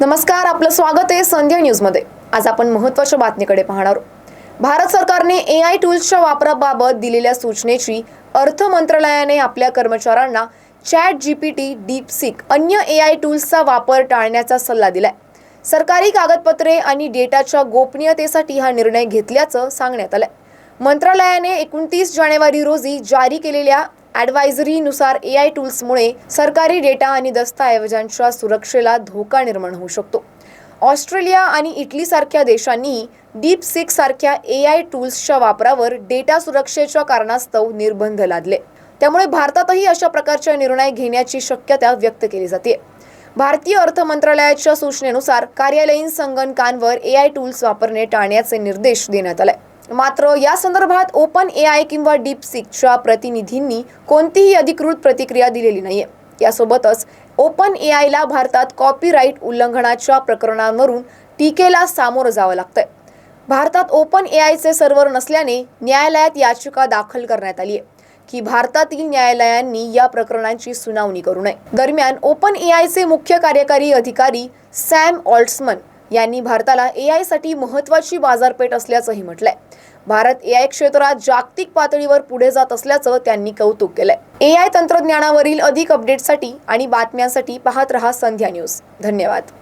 नमस्कार आपलं स्वागत आहे संध्या न्यूजमध्ये. आज आपण महत्त्वाच्या बातमीकडे पाहणार आहोत. भारत सरकारने ए आय टूल्सच्या वापराबाबत दिलेल्या सूचनेची अर्थ मंत्रालयाने आपल्या कर्मचाऱ्यांना chat G P T DeepSeek अन्य ए आय टूल्सचा वापर टाळण्याचा सल्ला दिलाय. सरकारी कागदपत्रे आणि डेटाच्या गोपनीयतेसाठी हा निर्णय घेतल्याचं सांगण्यात आलंय. मंत्रालयाने एकोणतीस जानेवारी रोजी जारी केलेल्या ॲडवायझरीनुसार ए आय टूल्समुळे सरकारी डेटा आणि दस्तऐवजांच्या सुरक्षेला धोका निर्माण होऊ शकतो. ऑस्ट्रेलिया आणि इटलीसारख्या देशांनी डीप सिक्स सारख्या ए आय टूल्सच्या वापरावर डेटा सुरक्षेच्या कारणास्तव निर्बंध लादले. त्यामुळे भारतातही अशा प्रकारच्या निर्णय घेण्याची शक्यता व्यक्त केली जाते. भारतीय अर्थ मंत्रालयाच्या सूचनेनुसार कार्यालयीन संगणकांवर ए आय टूल्स वापरणे टाळण्याचे निर्देश देण्यात आले. मात्र या संदर्भात ओपन ए आय किंवा डीप सिक्सच्या प्रतिनिधींनी कोणतीही अधिकृत प्रतिक्रिया दिलेली नाहीये. यासोबतच ओपन ए आयला भारतात कॉपीराईट उल्लंघनाच्या प्रकरणांवरून टीकेला सामोरं जावं लागतंय. भारतात ओपन ए आयचे सर्व्हर नसल्याने न्यायालयात याचिका दाखल करण्यात आली आहे की भारतातील न्यायालयांनी या प्रकरणांची सुनावणी करू नये. दरम्यान ओपन ए आयचे मुख्य कार्यकारी अधिकारी सॅम ऑल्ट्समन यांनी भारताला ए आयसाठी महत्वाची बाजारपेठ असल्याचंही म्हटलंय. भारत ए आय क्षेत्रात जागतिक पातळीवर पुढे जात असल्याचं त्यांनी कौतुक केलंय. ए आय तंत्रज्ञानावरील अधिक अपडेटसाठी आणि बातम्यांसाठी पाहत रहा संध्या न्यूज. धन्यवाद.